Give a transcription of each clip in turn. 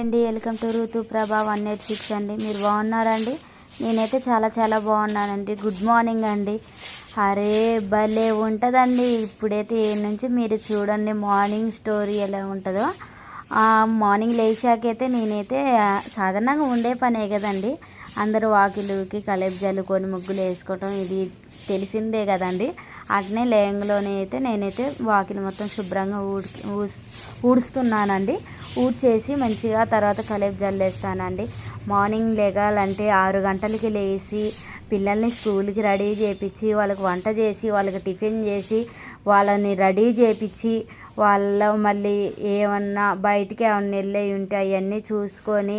అండి welcome to ఋతు ప్రభా వన్ ఎయిట్ సిక్స్ అండి. మీరు బాగున్నారండి? నేనైతే చాలా చాలా బాగున్నానండి. గుడ్ మార్నింగ్ అండి. అరే భలే ఉంటుందండి. ఇప్పుడైతే ఏ నుంచి మీరు చూడండి మార్నింగ్ స్టోరీ ఎలా ఉంటుందో. ఆ మార్నింగ్ లేచాకైతే నేనైతే సాధారణంగా ఉండే పనే కదండి. అందరూ వాకిలుకి కలేపు జల్లుకొని ముగ్గులు వేసుకోవటం ఇది తెలిసిందే కదండి. అట్నే లేయంగలోనే అయితే నేనైతే వాకిలి మొత్తం శుభ్రంగా ఊడ్ ఊడుస్తున్నానండి. ఊడ్చేసి మంచిగా తర్వాత కలేపు జల్లేస్తానండి. మార్నింగ్ లేగాలంటే ఆరు గంటలకి లేచి పిల్లల్ని స్కూల్కి రెడీ చేపించి వాళ్ళకి వంట చేసి వాళ్ళకి టిఫిన్ చేసి వాళ్ళని రెడీ చేపించి వాళ్ళ మళ్ళీ ఏమన్నా బయటికి ఏమన్నా వెళ్ళే ఉంటే అవన్నీ చూసుకొని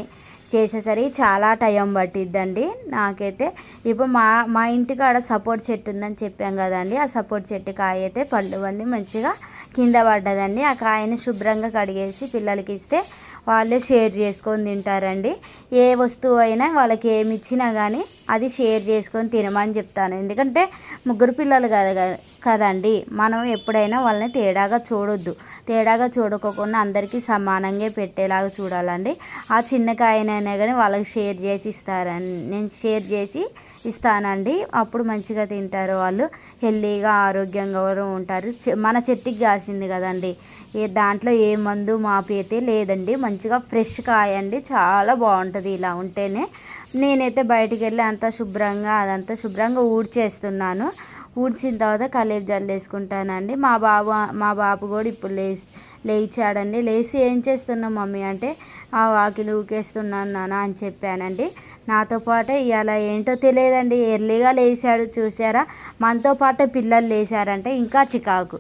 చేసేసరికి చాలా టైం పట్టిద్దండి. నాకైతే ఇప్పుడు మా మా ఇంటికాడ సపోర్ట్ చెట్టు ఉందని చెప్పాం కదండి. ఆ సపోర్ట్ చెట్టు కాయ అయితే పండువండి మంచిగా కింద పడ్డదండి. ఆ కాయని శుభ్రంగా కడిగేసి పిల్లలకి ఇస్తే వాళ్ళే షేర్ చేసుకొని తింటారండి. ఏ వస్తువు అయినా వాళ్ళకి ఏమి ఇచ్చినా కానీ అది షేర్ చేసుకొని తినమని చెప్తాను. ఎందుకంటే ముగ్గురు పిల్లలు కదా కదండి. మనం ఎప్పుడైనా వాళ్ళని తేడాగా చూడొద్దు. తేడాగా చూడకోకుండా అందరికీ సమానంగా పెట్టేలాగా చూడాలండి. ఆ చిన్న కాయనైనా కానీ వాళ్ళకి షేర్ చేసి ఇస్తారని నేను షేర్ చేసి ఇస్తానండి. అప్పుడు మంచిగా తింటారు వాళ్ళు. హెల్తీగా ఆరోగ్యంగా కూడా ఉంటారు. చె- మన చెట్టుకి కాసింది కదండి. ఏ దాంట్లో ఏ మందు మాపి అయితే లేదండి. మంచిగా ఫ్రెష్ కాయ అండి చాలా బాగుంటుంది ఇలా ఉంటేనే. నేనైతే బయటికి వెళ్ళి అంతా శుభ్రంగా అదంతా శుభ్రంగా ఊడ్చేస్తున్నాను. ఊడ్చిన తర్వాత కలేపు జల్లేసుకుంటానండి మా బాబు మా బాబు కూడా ఇప్పుడు లేచి లేచాడండి. లేచి ఏం చేస్తున్నాం మమ్మీ అంటే ఆ వాకిలి ఊకేస్తున్నాను నాన్న అని చెప్పానండి. నాతో పాటే ఇవాళ ఏంటో తెలియదండి. ఎర్లీగా లేచాడు చూసారా మనతో పాటే పిల్లలు లేచారంటే ఇంకా చికాకు.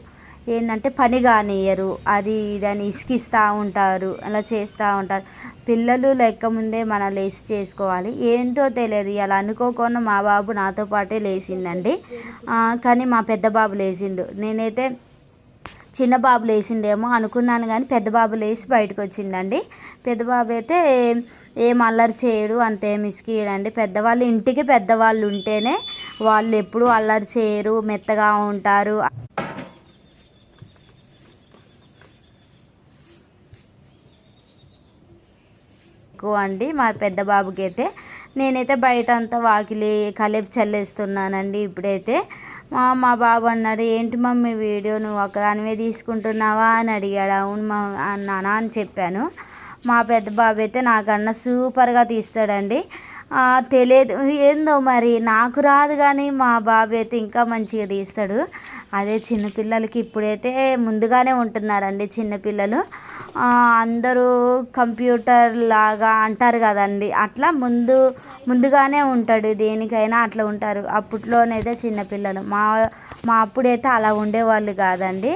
ఏంటంటే పని కానియరు. అది ఇదని ఇసుకిస్తూ ఉంటారు అలా చేస్తూ ఉంటారు. పిల్లలు లెక్క ముందే మనం లేచి చేసుకోవాలి. ఏంటో తెలియదు. ఇలా అనుకోకుండా మా బాబు నాతో పాటే లేచిందండి. కానీ మా పెద్ద బాబు లేచిండు. నేనైతే చిన్న బాబు లేచిండేమో అనుకున్నాను కానీ పెద్ద బాబు లేచి బయటకు వచ్చిండండి పెద్ద బాబు అయితే ఏం అల్లరి చేయడు అంతేం ఇసుకియడండి పెద్దవాళ్ళు ఇంటికి పెద్దవాళ్ళు ఉంటేనే వాళ్ళు ఎప్పుడూ అల్లరి చేయరు మెత్తగా ఉంటారు. ఎక్కువ అండి మా పెద్ద బాబుకి అయితే నేనైతే బయట అంతా వాకిలి కలేపు చల్లేస్తున్నానండి ఇప్పుడైతే. మా మా బాబు అన్నాడు ఏంటి మమ్మీ వీడియో నువ్వు ఒకదానివే తీసుకుంటున్నావా? అని అడిగాడు. అవును మా నాన్న అని చెప్పాను. మా పెద్ద బాబు అయితే నాకన్నా సూపర్గా తీస్తాడండి. తెలియదు ఏందో మరి నాకు రాదు కానీ మా బాబు అయితే ఇంకా మంచిగా తీస్తాడు. అదే చిన్నపిల్లలకి ఇప్పుడైతే ముందుగానే ఉంటున్నారండి చిన్నపిల్లలు అందరూ కంప్యూటర్ లాగా అంటారు కదండి. అట్లా ముందు ముందుగానే ఉంటాడు. దేనికైనా అట్లా ఉంటారు. అప్పట్లోనైతే చిన్నపిల్లలు మా మా అప్పుడైతే అలా ఉండేవాళ్ళు కాదండి.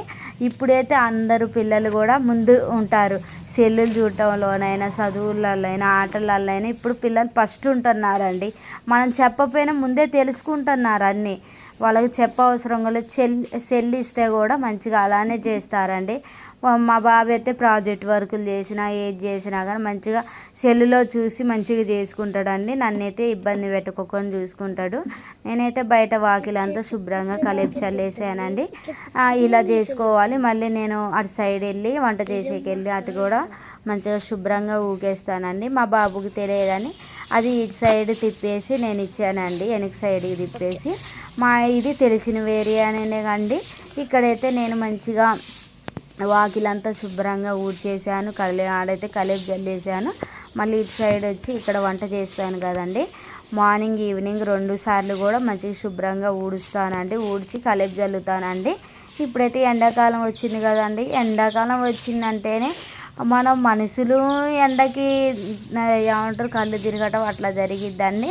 ఇప్పుడైతే అందరూ పిల్లలు కూడా ముందు ఉంటారు. సెల్లులు చూడటంలోనైనా చదువులలోనైనా ఆటలలోనైనా ఇప్పుడు పిల్లలు ఫస్ట్ ఉంటున్నారండి. మనం చెప్పపోయినా ముందే తెలుసుకుంటున్నారు అన్నీ. వాళ్ళకి చెప్పవసరం కూడా చెల్ సెల్ ఇస్తే కూడా మంచిగా అలానే చేస్తారండి. మా- బాబు అయితే ప్రాజెక్ట్ వర్కులు చేసినా ఏది చేసినా కానీ మంచిగా సెల్లులో చూసి మంచిగా చేసుకుంటాడండి. నన్నైతే ఇబ్బంది పెట్టుకోకుండా చూసుకుంటాడు. నేనైతే బయట వాకిలంతా శుభ్రంగా కలిపి చల్లేసానండి. ఇలా చేసుకోవాలి. మళ్ళీ నేను అటు సైడ్ వెళ్ళి వంట చేసేకి వెళ్ళి అటు కూడా మంచిగా శుభ్రంగా ఊకేస్తానండి. మా బాబుకి తెలియదని అది ఇటు సైడ్ తిప్పేసి నేను ఇచ్చానండి. వెనక సైడ్కి తిప్పేసి. మా ఇది తెలిసిన ఏరియానే కండి. ఇక్కడైతే నేను మంచిగా వాకిలంతా శుభ్రంగా ఊడ్చేసాను. కలే ఆడైతే కలేపు జల్లేసాను. మళ్ళీ ఇటు సైడ్ వచ్చి ఇక్కడ వంట చేస్తాను కదండి. మార్నింగ్ ఈవినింగ్ రెండు సార్లు కూడా మంచిగా శుభ్రంగా ఊడుస్తానండి. ఊడ్చి కలేపు జల్లుతానండి. ఇప్పుడైతే ఎండాకాలం వచ్చింది కదండి. ఎండాకాలం వచ్చిందంటేనే మనం మనుషులు ఎండకి ఏమంటారు కళ్ళు తిరగటం అట్లా జరిగిద్దండి.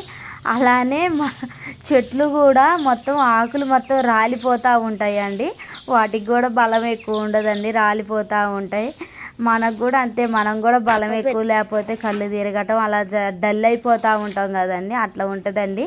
అలానే మా చెట్లు కూడా మొత్తం ఆకులు మొత్తం రాలిపోతూ ఉంటాయండి. వాటికి కూడా బలం ఎక్కువ ఉండదండి రాలిపోతూ ఉంటాయి. మనకు కూడా అంతే మనం కూడా బలం ఎక్కువ లేకపోతే కళ్ళు తిరగటం అలా జ డల్ అయిపోతూ ఉంటాం కదండి అట్లా ఉంటుందండి.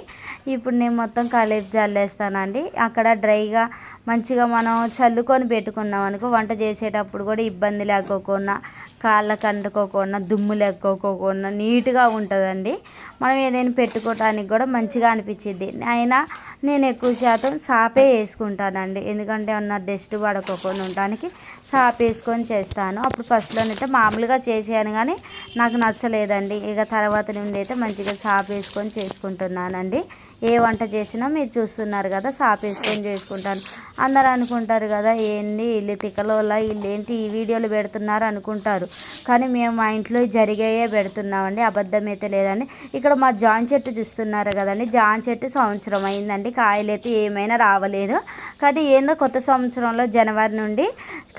ఇప్పుడు నేను మొత్తం కలేపు చల్లేస్తానండి అక్కడ డ్రైగా మంచిగా మనం చల్లుకొని పెట్టుకున్నాం అనుకో వంట చేసేటప్పుడు కూడా ఇబ్బంది లేకోకుండా కాళ్ళకు అంటుకోకుండా దుమ్ములు ఎక్కుకోకుండా నీట్గా ఉంటుందండి. మనం ఏదైనా పెట్టుకోవటానికి కూడా మంచిగా అనిపించింది అయినా నేను ఎక్కువ శాతం సాపే వేసుకుంటానండి. ఎందుకంటే ఉన్న డస్ట్ పడుకోకుండా ఉండడానికి సాప్ వేసుకొని చేస్తాను. అప్పుడు ఫస్ట్లోనైతే మామూలుగా చేసాను కానీ నాకు నచ్చలేదండి. ఇక తర్వాత నుండి అయితే మంచిగా సాప్ వేసుకొని చేసుకుంటున్నానండి. ఏ వంట చేసినా మీరు చూస్తున్నారు కదా సాప్ వేసుకొని చేసుకుంటాను. అందరు అనుకుంటారు కదా ఏంటి ఇల్లు తిక్కలోలా ఇల్లు ఏంటి ఈ వీడియోలు పెడుతున్నారు అనుకుంటారు. కానీ మేము మా ఇంట్లో జరిగాయే పెడుతున్నామండి. అబద్ధం అయితే లేదండి. ఇక్కడ మా జాన్ చెట్టు చూస్తున్నారు కదండి. జాన్ చెట్టు సంవత్సరం అయిందండి. కాయలు అయితే ఏమైనా రావలేదు. కానీ ఏందో కొత్త సంవత్సరంలో జనవరి నుండి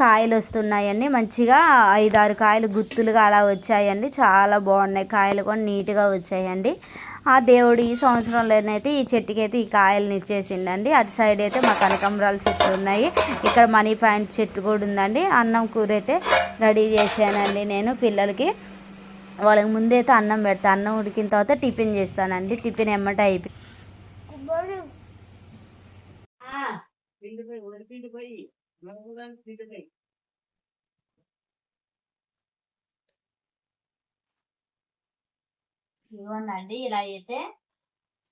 కాయ కాయలు వస్తున్నాయండి మంచిగా ఐదారు కాయలు గుత్తులుగా అలా వచ్చాయండి. చాలా బాగున్నాయి. కాయలు కూడా నీట్గా వచ్చాయండి. ఆ దేవుడు ఈ సంవత్సరంలోనైతే ఈ చెట్టుకి అయితే ఈ కాయలను ఇచ్చేసిండండి. అటు సైడ్ అయితే మా కనకాంబరాల చెట్లు ఉన్నాయి. ఇక్కడ మనీ ప్లాంట్ చెట్టు కూడా ఉందండి. అన్నం కూర అయితే రెడీ చేశానండి నేను పిల్లలకి. వాళ్ళకి ముందైతే అన్నం పెడతా. అన్నం ఉడికిన తర్వాత టిఫిన్ చేస్తానండి. టిఫిన్ ఎమ్మట అయిపోయి ఇవ్వండి ఇలా అయితే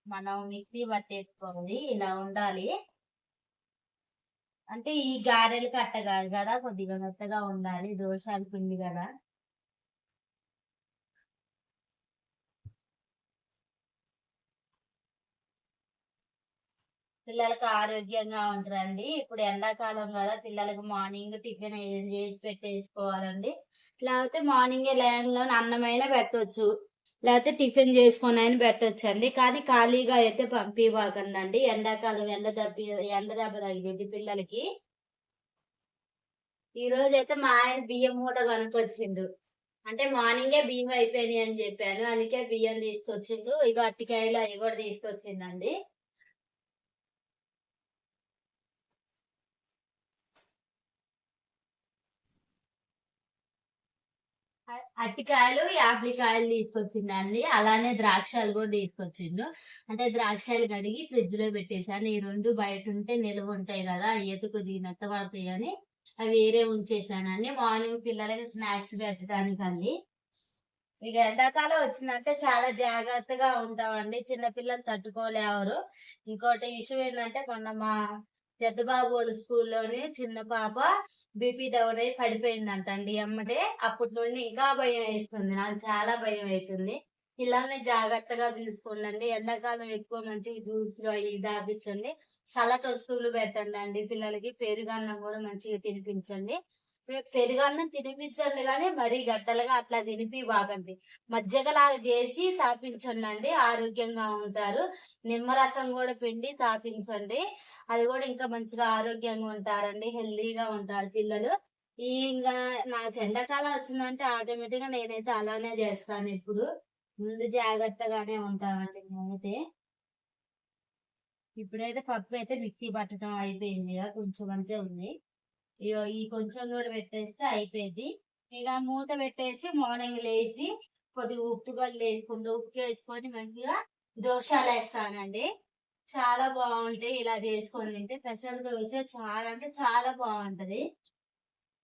మనం మిక్సీ పట్టేసుకోవాలి. ఇలా ఉండాలి. అంటే ఈ గారెలు కట్ట కాదు కదా కొద్దిగా మెత్తగా ఉండాలి. దోషాలు పిండి కదా. పిల్లలకు ఆరోగ్యంగా ఉంటారండి. ఇప్పుడు ఎండాకాలం కదా పిల్లలకు మార్నింగ్ టిఫిన్ చేసి పెట్టేసుకోవాలండి? లేకపోతే మార్నింగ్ లైన్లో అన్నమైనా పెట్టవచ్చు లేకపోతే టిఫిన్ చేసుకొని అయినా పెట్టొచ్చండి. కానీ ఖాళీగా అయితే పంపివ్వకండి ఎండాకాలం ఎండ దెబ్బ ఎండ దెబ్బ తగిలింది పిల్లలకి. ఈ రోజు అయితే మా ఆయన బియ్యం మూట కనుకొచ్చిండు అంటే మార్నింగే బియ్యం అయిపోయినాయి అని చెప్పాను. అందుకే బియ్యం తీసుకొచ్చిండు. ఇక అట్టికాయలు అవి కూడా తీసుకొచ్చిండండి. అట్టికాయలు యాప్లికాయలు తీసుకొచ్చిండండి అలానే ద్రాక్షాలు కూడా తీసుకొచ్చిండు. అంటే ద్రాక్షాలు కడిగి ఫ్రిడ్జ్లో పెట్టేశాను ఈ రెండు బయట ఉంటే నిల్వ ఉంటాయి కదా ఎతుకు మెత్త పడతాయి అని అవి వేరే ఉంచేసానండి మార్నింగ్ పిల్లలకి స్నాక్స్ పెట్టడానికి అండి ఇక ఎండాకాలం వచ్చిందంటే చాలా జాగ్రత్తగా ఉంటామండి. చిన్న పిల్లలు తట్టుకోలేవరు ఇంకోటి విషయం ఏంటంటే మొన్న మా పెద్ద బాబు వాళ్ళ స్కూల్లోని చిన్న పాప బీపీ డౌన్ అయి పడిపోయిందంట అండి అమ్మటే. అప్పటి నుండి ఇంకా భయం వేస్తుంది. నాకు చాలా భయం అవుతుంది పిల్లల్ని జాగ్రత్తగా చూసుకోండి ఎండాకాలం ఎక్కువ మంచిగా జ్యూస్లు అవి దాపించండి సలట్ వస్తువులు పెట్టండి అండి పిల్లలకి పెరుగన్నం కూడా మంచిగా తినిపించండి. పెరుగన్నం తినిపించండి కానీ మరీ గట్టలుగా అట్లా తినిపి బాగండి మజ్జిగలాగా చేసి తాపించండి అండి ఆరోగ్యంగా ఉంటారు. నిమ్మరసం కూడా పిండి తాపించండి. అది కూడా ఇంకా మంచిగా ఆరోగ్యంగా ఉంటారండి హెల్దీగా ఉంటారు పిల్లలు. ఈ ఇంకా నాకు ఎండాకాలం వచ్చిందంటే ఆటోమేటిక్గా నేనైతే అలానే చేస్తాను ఇప్పుడు. ముందు జాగ్రత్తగానే ఉంటామండి నేనైతే. ఇప్పుడైతే పప్పు అయితే మిక్సీ పట్టడం అయిపోయింది కొంచెం అంతే ఉంది. ఇగో ఈ కొంచెం కూడా పెట్టేస్తే అయిపోయింది. ఇక మూత పెట్టేసి మార్నింగ్ లేచి కొద్దిగా ఉప్పుగా లేకుండా ఉప్పు వేసుకొని మంచిగా దోషాలు వేస్తానండి. చాలా బాగుంటాయి. ఇలా చేసుకొని తింటే పెసలు దోశ చాలా అంటే చాలా బాగుంటది.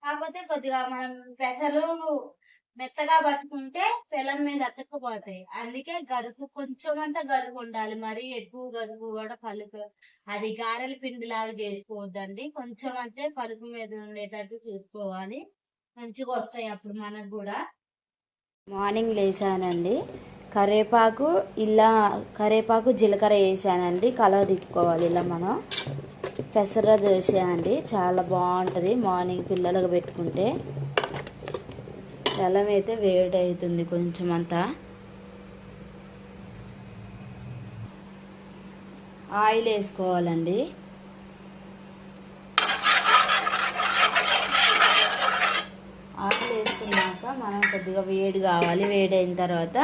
కాకపోతే కొద్దిగా మనం పెసలు మెత్తగా పట్టుకుంటే పెలం మీద అతక్కుపోతాయి. అందుకే గరుకు కొంచెం అంతా గరుకు ఉండాలి. మరి ఎక్కువ గరుకు కూడా పలుకు అది గారెల పిండి లాగా చేసుకోవద్దండి. కొంచెం అంతే పలుకు మీద ఉండేటట్టు చూసుకోవాలి. మంచిగా వస్తాయి అప్పుడు మనకు కూడా. మార్నింగ్ లేసానండి కరేపాకు ఇలా కరేపాకు జీలకర్ర వేసానండి. కలవ తిప్పుకోవాలి ఇలా మనం. పెసర దోశ అండి చాలా బాగుంటుంది. మార్నింగ్ పిల్లలకు పెట్టుకుంటే. బెల్లం అయితే వేడి అవుతుంది కొంచెం అంతా. ఆయిల్ వేసుకోవాలండి. ఆయిల్ వేసుకున్నాక మనం కొద్దిగా వేడి కావాలి. వేడి అయిన తర్వాత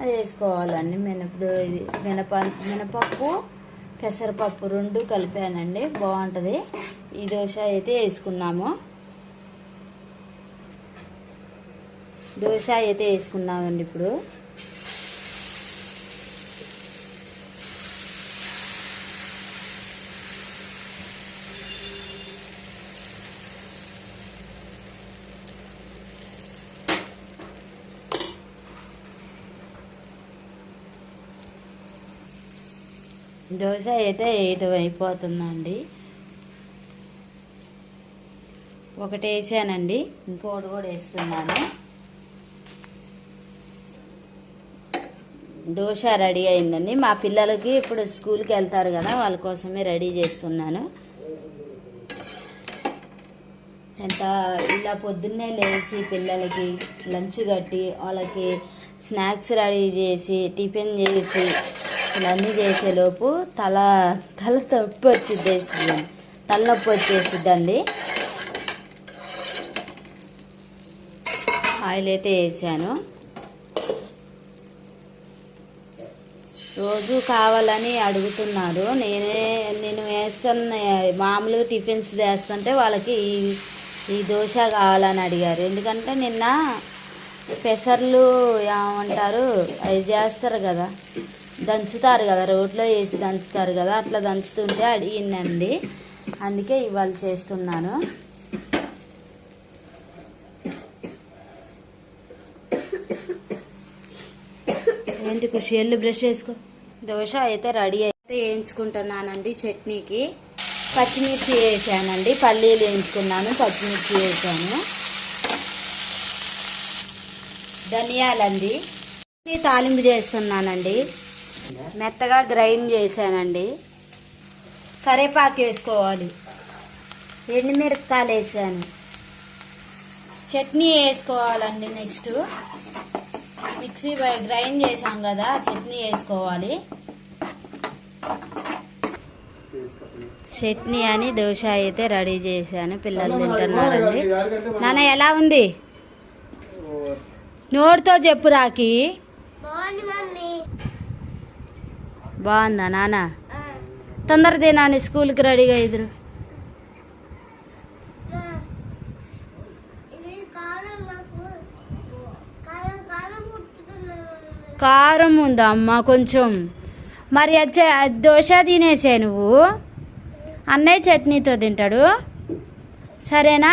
అది వేసుకోవాలండి మినప ఇది మినప మినపప్పు పెసరపప్పు రెండు కలిపానండి. బాగుంటుంది. ఈ దోశ అయితే వేసుకున్నాము. దోశ అయితే వేసుకున్నామండి ఇప్పుడు. దోశ అయితే వేయటం అయిపోతుందండి. ఒకటి వేసానండి ఇంకోటి కూడా వేస్తున్నాను. దోశ రెడీ అయిందండి. మా పిల్లలకి ఇప్పుడు స్కూల్కి వెళ్తారు కదా వాళ్ళ కోసమే రెడీ చేస్తున్నాను. ఎంత ఇలా పొద్దున్నే లేచి పిల్లలకి లంచ్ కట్టి వాళ్ళకి స్నాక్స్ రెడీ చేసి టిఫిన్ చేసి అన్నీ చేసేలోపు తల తల తప్పు వచ్చింది తలనొప్పి వచ్చేసిద్దండి. ఆయిల్ అయితే వేసాను. రోజు కావాలని అడుగుతున్నారు. నేనే నేను వేస్తున్న మామూలుగా టిఫిన్స్ చేస్తుంటే వాళ్ళకి ఈ ఈ దోశ కావాలని అడిగారు. ఎందుకంటే నిన్న పెసర్లు ఏమంటారు అవి చేస్తారు కదా. దంచుతారు కదా రోట్లో వేసి దంచుతారు కదా అట్లా దంచుతుంటే అడిగిందండి అందుకే ఇవాళ చేస్తున్నాను. ఏంటి ఖుషి ఎల్లు బ్రష్ చేసుకో. దోశ అయితే రెడీ అయితే వేయించుకుంటున్నానండి చట్నీకి. పచ్చిమిర్చి వేసానండి పల్లీలు వేయించుకున్నాను పచ్చిమిర్చి వేసాను. ధనియాలండి. తాలింపు చేస్తున్నానండి. మెత్తగా గ్రైండ్ చేశానండి. కరేపాకు వేసుకోవాలి. ఎండుమిరపకాయలు వేసాను. చట్నీ వేసుకోవాలండి నెక్స్ట్. మిక్సీ గ్రైండ్ చేసాం కదా చట్నీ వేసుకోవాలి. చట్నీ అని దోశ అయితే రెడీ చేశాను పిల్లలు తింటున్నారండి. నాన్న ఎలా ఉంది? నోటితో చెప్పు రాకి బాగుంది మమ్మీ బాగుందా నాన్న తొందరదే నాన్న స్కూల్కి రెడీగా ఇద్దరు కారం ఉందా అమ్మ కొంచెం? మరి వచ్చే దోశ తినేసే నువ్వు? అన్నయ్య చట్నీతో తింటాడు. సరేనా?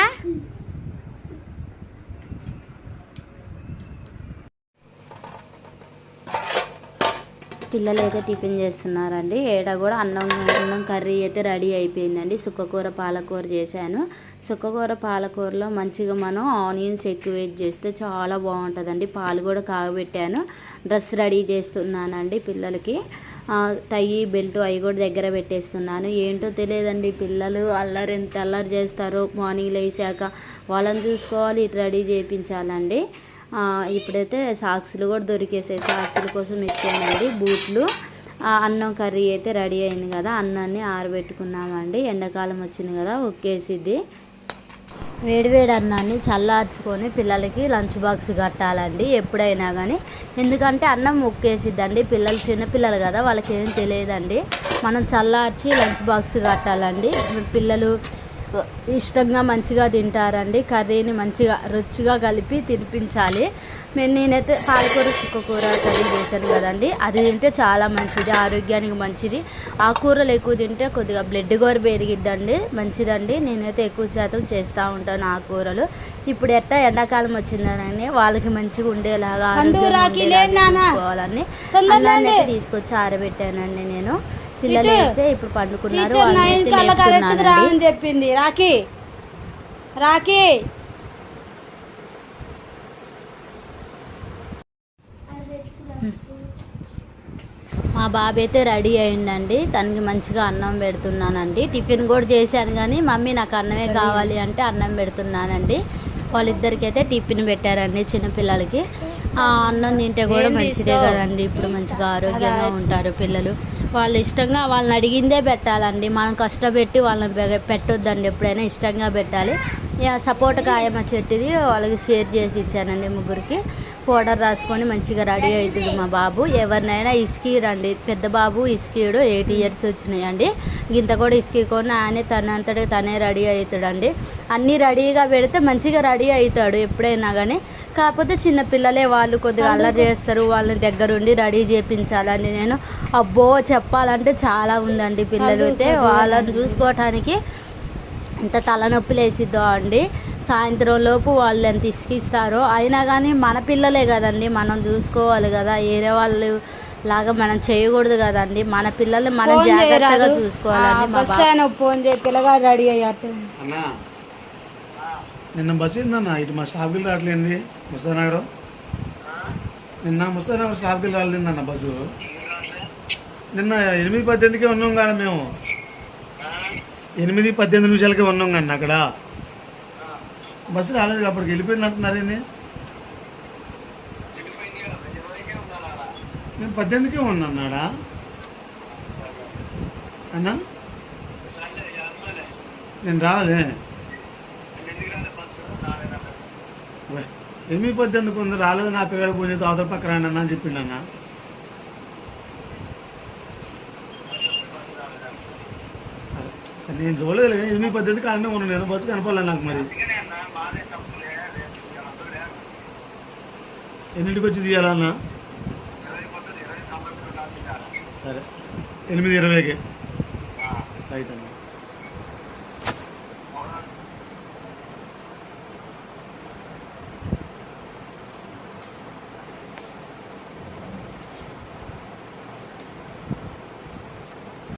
పిల్లలు అయితే టిఫిన్ చేస్తున్నారండి. ఏడ కూడా అన్నం అన్నం కర్రీ అయితే రెడీ అయిపోయిందండి. సుక్కకూర పాలకూర చేశాను. సుక్కకూర పాలకూరలో మంచిగా మనం ఆనియన్స్ ఎక్కువ చేస్తే చాలా బాగుంటుందండి. పాలు కూడా కాగబెట్టాను. డ్రెస్ రెడీ చేస్తున్నానండి పిల్లలకి. టై బెల్ట్ అవి కూడా దగ్గర పెట్టేస్తున్నాను. ఏంటో తెలియదండి. పిల్లలు అల్లరి ఎంత అల్లరి చేస్తారో. మార్నింగ్ లేచాక వాళ్ళని చూసుకోవాలి ఇటు రెడీ చేయించాలండి. ఇప్పుడైతే సాక్స్లు కూడా దొరికేసాయి. సాక్స్ల కోసం ఇచ్చానండి బూట్లు. ఆ, అన్నం కర్రీ అయితే రెడీ అయింది కదా. అన్నాన్ని ఆరబెట్టుకున్నామండి. ఎండాకాలం వచ్చింది కదా ఒక్కేసిద్ది వేడివేడి అన్నాన్ని చల్లార్చుకొని పిల్లలకి లంచ్ బాక్స్ కట్టాలండి ఎప్పుడైనా కానీ ఎందుకంటే అన్నం ముక్కేసిద్దండి పిల్లలు చిన్నపిల్లలు కదా వాళ్ళకి ఏం తెలియదండి. మనం చల్లార్చి లంచ్ బాక్స్ కట్టాలండి. పిల్లలు ఇష్టంగా మంచిగా తింటారండి. కర్రీని మంచిగా రుచిగా కలిపి తినిపించాలి. నేను నేనైతే పాలకూర చుక్కకూర కర్రీ చేశాను కదండి. అది తింటే చాలా మంచిది ఆరోగ్యానికి మంచిది. ఆ కూరలు ఎక్కువ తింటే కొద్దిగా బ్లడ్ గోర పెరిగిద్దండి. మంచిదండి. నేనైతే ఎక్కువ శాతం చేస్తూ ఉంటాను ఆ కూరలు. ఇప్పుడు ఎట్టా ఎండాకాలం వచ్చిందని వాళ్ళకి మంచిగా ఉండేలాగా చూసుకోవాలని అయితే తీసుకొచ్చి ఆరబెట్టానండి నేను. పిల్లలు అయితే ఇప్పుడు పండుకున్నారు చెప్పింది. రాఖీ రాఖీ. మా బాబు అయితే రెడీ అయిందండి తనకి మంచిగా అన్నం పెడుతున్నానండి. టిఫిన్ కూడా చేశాను కానీ మమ్మీ నాకు అన్నమే కావాలి అంటే అన్నం పెడుతున్నానండి. వాళ్ళిద్దరికి అయితే టిఫిన్ పెట్టారండి చిన్నపిల్లలకి. అన్నం తింటే కూడా మంచిదే కదండి. ఇప్పుడు మంచిగా ఆరోగ్యంగా ఉంటారు పిల్లలు. వాళ్ళు ఇష్టంగా వాళ్ళని అడిగిందే పెట్టాలండి. మనం కష్టపెట్టి వాళ్ళని పెట్టొద్దండి ఎప్పుడైనా ఇష్టంగా పెట్టాలి. ఇక సపోటా కాయమ్మ చెట్టుది వాళ్ళకి షేర్ చేసి ఇచ్చానండి ముగ్గురికి. పౌడర్ రాసుకొని మంచిగా రెడీ అవుతుంది మా బాబు. ఎవరినైనా ఇసుకీరండి పెద్ద బాబు ఇసుకీడు ఎయిట్ ఇయర్స్ వచ్చినాయండి. గింత కూడా ఇసుకీకొని ఆయనే తనంతటి తనే రెడీ అవుతాడండి. అన్నీ రెడీగా పెడితే మంచిగా రెడీ అవుతాడు ఎప్పుడైనా కానీ కాకపోతే చిన్న పిల్లలే వాళ్ళు కొద్దిగా అల్లరి చేస్తారు. వాళ్ళని దగ్గరుండి రెడీ చేయించాలని నేను అబ్బో చెప్పాలంటే చాలా ఉందండి పిల్లలు అయితే వాళ్ళని చూసుకోవటానికి ఎంత తలనొప్పి లేసిద్దో అండి. సాయంత్రం లోపు వాళ్ళు ఎంత ఇసుకిస్తారో అయినా కానీ మన పిల్లలే కదండి మనం చూసుకోవాలి కదా. వేరే వాళ్ళు లాగా మనం చేయకూడదు కదండి. మన పిల్లల్ని మనం జాగ్రత్తగా. చూసుకోవాలండి బస్ ఫోన్ చేయి పిల్లగాడు రెడీ అన్నా నిన్న బస్సు ఏందన్నా? ఇటు మా స్టాప్కి రావట్లేంది ముస్తానగరం. నిన్న ముస్తానగరం స్టాప్కి రాలేదన్న బస్సు నిన్న ఎనిమిది పద్దెనిమిదికే ఉన్నాం కాడ మేము. ఎనిమిది పద్దెనిమిది నిమిషాలకే ఉన్నాం కానీ అక్కడ. బస్సు రాలేదు అప్పటికి వెళ్ళిపోయింది నేను పద్దెనిమిదికే ఉన్నాడా అన్నా? నేను రాలేదే ఎనిమిది పద్దెనిమిది ఉంది రాలేదు నా పిల్లలు పోయి అవతల పక్క రాండి అన్న అని చెప్పిండు అన్న సరే, సరే నేను చూడలేదు ఎనిమిది పద్దెనిమిది కానీ ఉన్నాను నేను బస్సు కనపడలే నాకు మరి. ఎన్నింటికి వచ్చి తీయాలన్నా సరే. ఎనిమిది ఇరవైకి. రైట్ అన్న.